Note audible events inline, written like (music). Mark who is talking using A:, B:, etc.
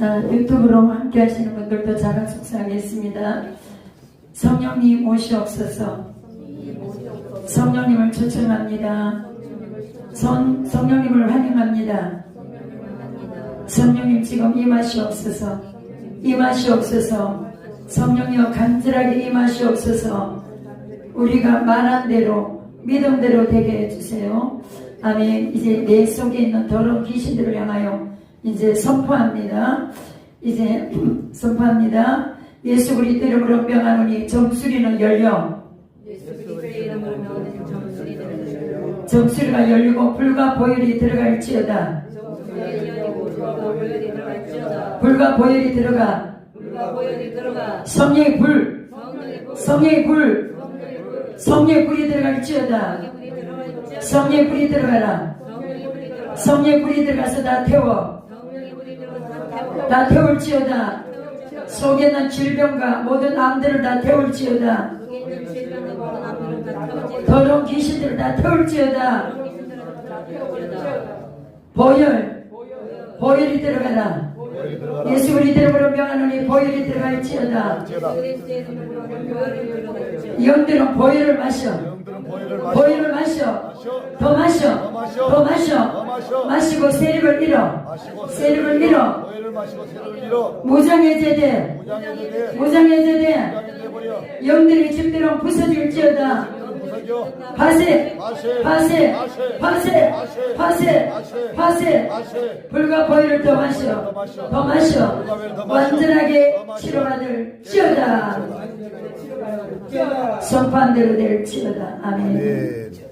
A: 자, 유튜브로 함께 하시는 분들도 자랑 속삭하겠습니다. 성령님 오시옵소서. 성령님을 초청합니다. 성, 성령님을 환영합니다. 성령님 지금 임하시옵소서. 임하시옵소서. 성령이여 간절하게 임하시옵소서. 우리가 말한 대로 믿음대로 되게 해주세요. 아멘. 이제 내 속에 있는 더러운 귀신들을 향하여 이제 선포합니다. 이제 (clears throat) 선포합니다. 예수 그리스도 이름으로 명하노니 정수리는 열려 정수리가 열리고 불과 보혈이 들어갈지어다. 불과 보혈이 들어가 성령의 불 성령의 불 성령의 불이 들어갈지어다. 성령의 불이 들어가라. 성령의 불이 들어가서 다 태워. 다 태울지어다. 속에 있는 질병과 모든 암들을 다 태울지어다. 더러운 귀신들을 다 태울지어다. 보혈, 보혈이 들어가라. 예수 그리스도 로 명하노니 보혈이 들어갈지어다. 영들은 보혈을 마셔.
B: 보혈을 마셔.
A: 더 마셔. 더 마셔. 마시고 세력을 잃어. 세력을
B: 잃어. 무장이 돼버려.
A: 영들의 집들은 부서질지어다. 파세. 파세. 파세. 파세.
B: 파세.
A: 불과 보혈을 더 마셔. 더 마셔. 완전하게 치료받을 지어다. 선포한 대로 될지어다. 아멘.
B: 네.